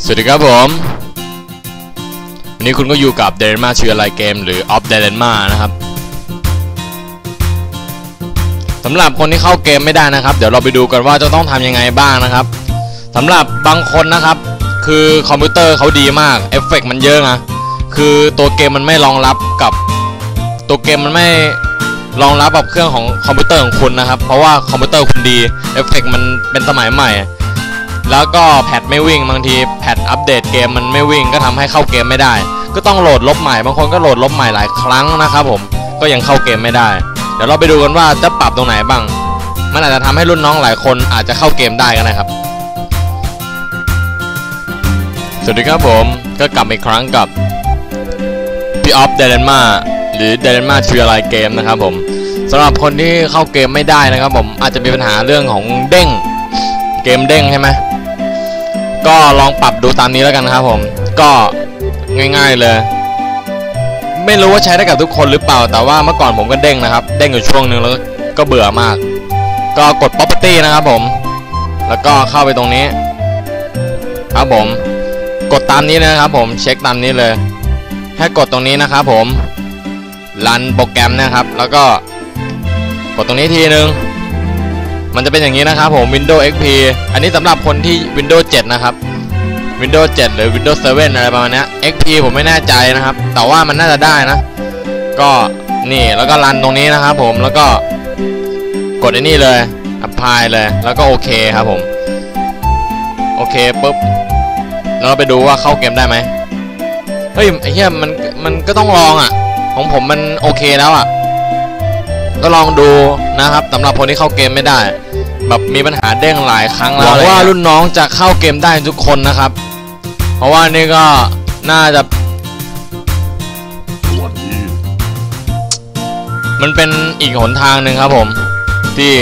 สวัสดีครับผม วันนี้คุณก็อยู่กับเดนมาชื่ออะไรเกมหรือออฟเดนมานะครับสำหรับคนที่เข้าเกมไม่ได้นะครับ เดี๋ยวเราไปดูกันว่าจะต้องทำยังไงบ้างนะครับสำหรับบางคนนะครับ คือคอมพิวเตอร์เขาดีมากเอฟเฟกต์มันเยอะนะคือตัวเกมมันไม่รองรับกับตัวเกมมันไม่รองรับกับเครื่องของคอมพิวเตอร์ของคุณนะครับ เพราะว่าคอมพิวเตอร์คุณดีเอฟเฟกต์มันเป็นสมัยใหม่ แล้วก็แพทไม่วิ่งบางทีแพทอัปเดตเกมมันไม่วิ่งก็ทำให้เข้าเกมไม่ได้ ก็ต้องโหลดลบใหม่บางคนก็โหลดลบใหม่หลายครั้งนะครับผมก็ยังเข้าเกมไม่ได้ เดี๋ยวเราไปดูกันว่าจะปรับตรงไหนบ้าง มันอาจจะทำให้รุ่นน้องหลายคนอาจจะเข้าเกมได้กันนะครับ สวัสดีครับผมก็กลับอีกครั้งกับพี่ออฟเดนมาหรือเดนมาชื่ออะไรเกมนะครับผมสำหรับคนที่เข้าเกมไม่ได้นะครับผมอาจจะมีปัญหาเรื่องของเด้ง เกมเด้งใช่ไหมก็ลองปรับดูตามนี้แล้วกันนะครับผมก็ง่าย ๆเลย ไม่รู้ว่าใช้ได้กับทุกคนหรือเปล่า แต่ว่าเมื่อก่อนผมก็เด้งนะครับ เด้งอยู่ช่วงหนึ่งแล้วก็เบื่อมาก ก็กด property นะครับผม แล้วก็เข้าไปตรงนี้ ครับผม กดตามนี้เลยนะครับ ผมเช็คตามนี้เลยให้กดตรงนี้นะครับผมรันโปรแกรมนะครับ แล้วก็กดตรงนี้ทีนึง มันจะเป็นอย่างนี้นะครับผม Windows XP อันนี้สำหรับคนที่ Windows 7 นะครับ Windows 7 หรือ Windows 7 อะไรประมาณนี้ XP ผมไม่แน่ใจนะครับ แต่ว่ามันน่าจะได้นะ ก็นี่แล้วก็รันตรงนี้นะครับผมแล้วก็กดไอ้นี่เลย apply เลย แล้วก็โอเคครับผม โอเคปุ๊บแล้วเราไปดูว่าเข้าเกมได้ไหมเฮ้ยไอ้เหี้ยมันมันก็ต้องลองอะ ของผมมันโอเคแล้วอะ ก็ลองดูนะครับสำหรับคนที่เข้าเกมไม่ได้ แบบมีปัญหาเด้งหลายครั้งแล้วหวังว่ารุ่นน้องจะเข้าเกมได้ทุกคนนะครับ เพราะว่านี่ก็น่าจะสวัสดีมันเป็นอีกหนทางหนึ่งครับผม ที่